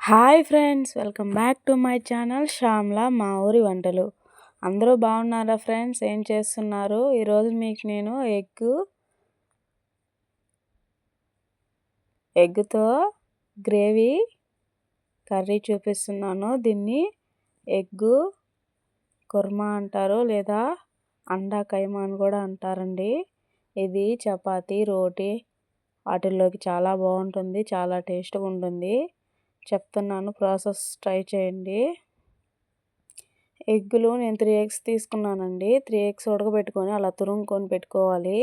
Hi friends welcome back to my channel Shyamla మా ఊరి వంటలు. అందరూ బాగున్నారా ఫ్రెండ్స్? ఏం చేస్తున్నారు? ఈరోజు మీకు నేను ఎగ్ ఎగ్తో గ్రేవీ కర్రీ చూపిస్తున్నాను. దీన్ని ఎగ్గు కుర్మా అంటారు లేదా అండా కైమా అని కూడా అంటారండి. ఇది చపాతీ రోటీ వాటిల్లోకి చాలా బాగుంటుంది చాలా టేస్ట్గా ఉంటుంది. చెప్తున్నాను. ప్రాసెస్ ట్రై చేయండి. ఎగ్గులు నేను త్రీ ఎగ్స్ తీసుకున్నానండి. త్రీ ఎగ్స్ ఉడకబెట్టుకొని అలా తురుముకొని పెట్టుకోవాలి.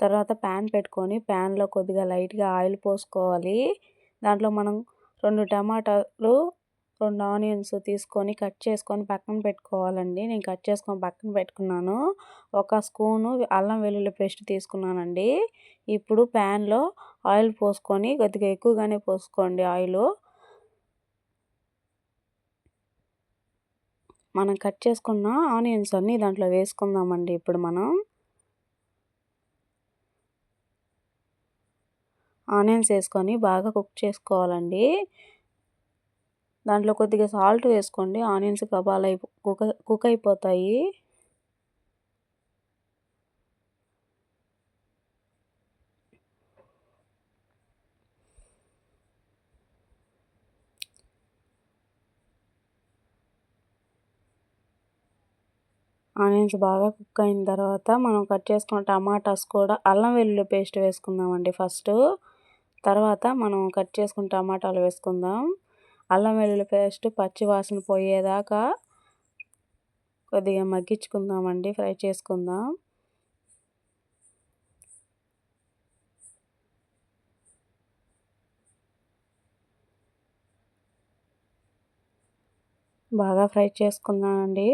తర్వాత ప్యాన్ పెట్టుకొని ప్యాన్లో కొద్దిగా లైట్గా ఆయిల్ పోసుకోవాలి. దాంట్లో మనం రెండు టమాటాలు రెండు ఆనియన్స్ తీసుకొని కట్ చేసుకొని పక్కన పెట్టుకోవాలండి. నేను కట్ చేసుకొని పక్కన పెట్టుకున్నాను. ఒక స్పూను అల్లం వెల్లుల్లి పేస్ట్ తీసుకున్నానండి. ఇప్పుడు ప్యాన్లో ఆయిల్ పోసుకొని కొద్దిగా ఎక్కువగానే పోసుకోండి ఆయిల్. మనం కట్ చేసుకున్న ఆనియన్స్ అన్నీ దాంట్లో వేసుకుందామండి ఇప్పుడు మనం. ఆనియన్స్ వేసుకొని బాగా కుక్ చేసుకోవాలండి. దాంట్లో కొద్దిగా సాల్ట్ వేసుకోండి. ఆనియన్స్ కబాల్ అయిపో కుక్ కుక్ అయిపోతాయి. ఆనియన్స్ బాగా కుక్ అయిన తర్వాత మనం కట్ చేసుకున్న టమాటాస్ కూడా అల్లం వెల్లుల్లి పేస్ట్ వేసుకుందామండి ఫస్ట్. తర్వాత మనం కట్ చేసుకున్న టమాటాలు వేసుకుందాం. అల్లం వెల్లుల్లి పేస్ట్ పచ్చి వాసన పోయేదాకా కొద్దిగా మగ్గించుకుందామండి ఫ్రై చేసుకుందాం. బాగా ఫ్రై చేసుకుందామండి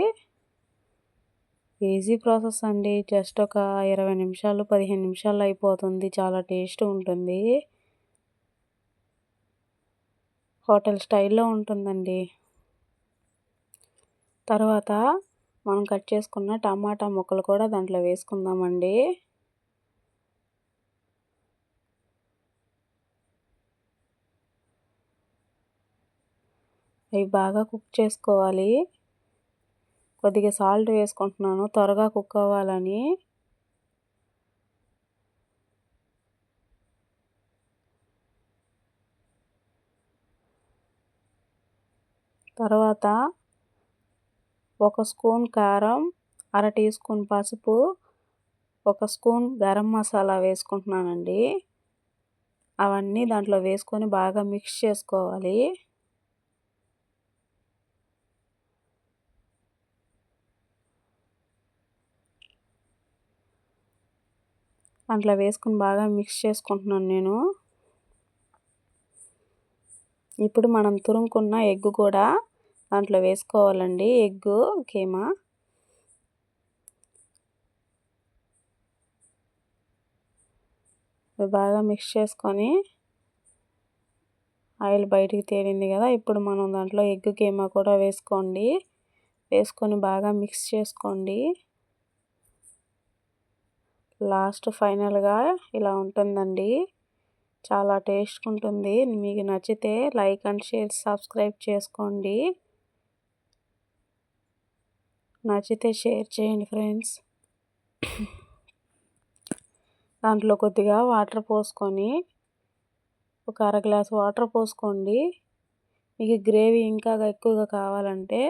ఈజీ ప్రాసెస్ అండి. జస్ట్ ఒక ఇరవై నిమిషాలు పదిహేను నిమిషాలు అయిపోతుంది. చాలా టేస్ట్ ఉంటుంది. హోటల్ స్టైల్లో ఉంటుందండి. తర్వాత మనం కట్ చేసుకున్న టమాటా ముక్కలు కూడా దాంట్లో వేసుకుందామండి. అవి బాగా కుక్ చేసుకోవాలి. కొద్దిగా సాల్ట్ వేసుకుంటున్నాను. త్వరగా కుక్ అవ్వాలని. తర్వాత ఒక స్పూన్ కారం అర టీ స్పూన్ పసుపు ఒక స్పూన్ గరం మసాలా వేసుకుంటున్నానండి. అవన్నీ దాంట్లో వేసుకొని బాగా మిక్స్ చేసుకోవాలి. దాంట్లో వేసుకుని బాగా మిక్స్ చేసుకుంటున్నాను నేను. ఇప్పుడు మనం తురుముకున్న ఎగ్ కూడా దాంట్లో వేసుకోవాలండి ఎగ్గు కీమా బాగా మిక్స్ చేసుకొని ఆయిల్ బయటికి తేలింది కదా ఇప్పుడు మనం దాంట్లో ఎగ్ కీమా కూడా వేసుకోండి. వేసుకొని బాగా మిక్స్ చేసుకోండి. లాస్ట్ ఫైనల్గా ఇలా ఉంటుందండి. చాలా టేస్ట్గా ఉంటుంది. మీకు నచ్చితే లైక్ అండ్ షేర్ సబ్స్క్రైబ్ చేసుకోండి. నచ్చితే షేర్ చేయండి ఫ్రెండ్స్. దాంట్లో కొద్దిగా వాటర్ పోసుకొని ఒక అర గ్లాస్ వాటర్ పోసుకోండి. మీకు గ్రేవీ ఇంకా ఎక్కువగా కావాలంటే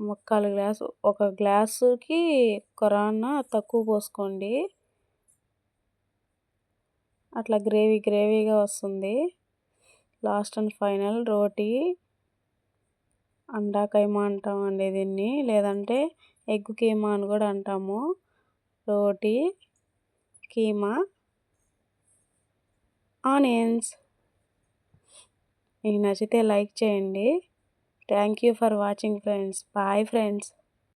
ముక్కాలు గ్లాసు ఒక గ్లాసుకి కొరాన్న తక్కువ పోసుకోండి. అట్లా గ్రేవీ గ్రేవీగా వస్తుంది. Last and final roti. Anda keema అంటామండి దీన్ని. లేదంటే ఎగ్ కీమా అని కూడా అంటాము. రోటీ కీమా ఆనియన్స్. మీకు నచ్చితే లైక్ చేయండి. Thank you for watching friends. Bye friends.